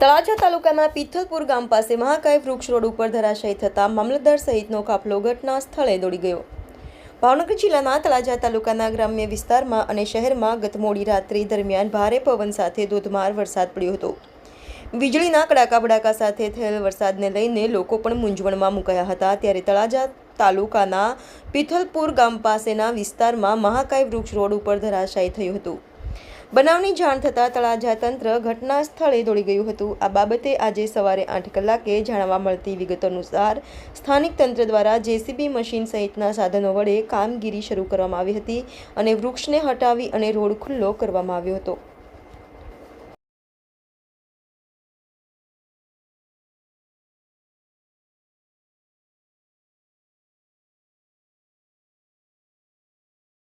તળાજા તાલુકાના પિથલપુર ગામ પાસે મહાકાય વૃક્ષ રોડ ઉપર ધરાશયી થતાં મામલતદાર સહિતનો કાફલો ઘટના સ્થળે દોડી ગયો. ભાવનગર જિલ્લાના તળાજા તાલુકાના ગ્રામ્ય વિસ્તારમાં અને શહેરમાં ગત મોડી રાત્રિ દરમિયાન ભારે પવન સાથે ધોધમાર વરસાદ પડ્યો હતો. વીજળીના કડાકા બડાકા સાથે થયેલ વરસાદને લઈને લોકો પણ મૂંઝવણમાં મુકાયા હતા. ત્યારે તળાજા તાલુકાના પિથલપુર ગામ પાસેના વિસ્તારમાં મહાકાય વૃક્ષ રોડ ઉપર ધરાશાયી થયું હતું. બનાવની જાણ થતાં તળાજા તંત્ર ઘટના સ્થળે દોડી ગયું હતું. આ બાબતે આજે સવારે આઠ કલાકે જાણવા મળતી વિગતો અનુસાર સ્થાનિક તંત્ર દ્વારા જેસીબી મશીન સહિતના સાધનો વડે કામગીરી શરૂ કરવામાં આવી હતી અને વૃક્ષને હટાવી અને રોડ ખુલ્લો કરવામાં આવ્યો હતો.